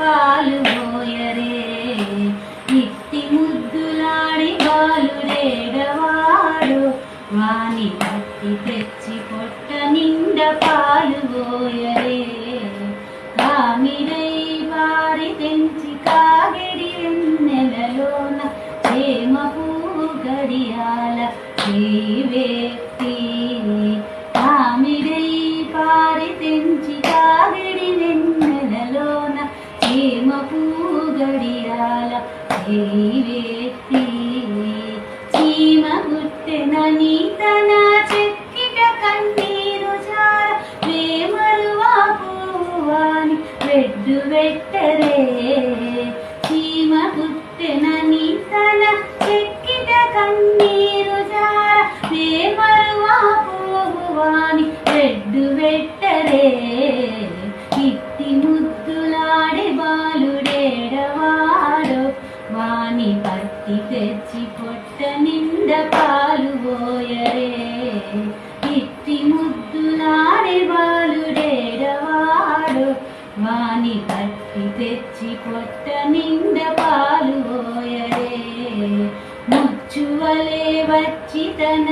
పాలు పోయరే ఇట్టి ముద్దులాడి బాలుడేడవాడు వాణి పట్టి తెచ్చి పొట్ట నింద పాలు పోయరే కామిడై వారి తెంచి కాగిడి వెన్నెలలోన చేమ పువ్వు గడియాల వ్యక్తి కామిరై పారి తెంచి గడియాల వ్యక్తి చీమ గుట్టెనని తన చెక్కిట కన్నీరు చార ప్రేమరువా పువ్వాని వెడ్డు వెట్టరే. చీమ గుట్టెనని తన చెక్కిట కన్నీ వాణి వాని పట్టి తెచ్చి పొట్ట నిండ పాలు పోయరే. ఇట్టి ముద్దులాడే బాలుడేడవాడు వాణి పట్టి తెచ్చి పొట్ట నిండ పాలు పోయరే. ముచ్చువలే వచ్చి తన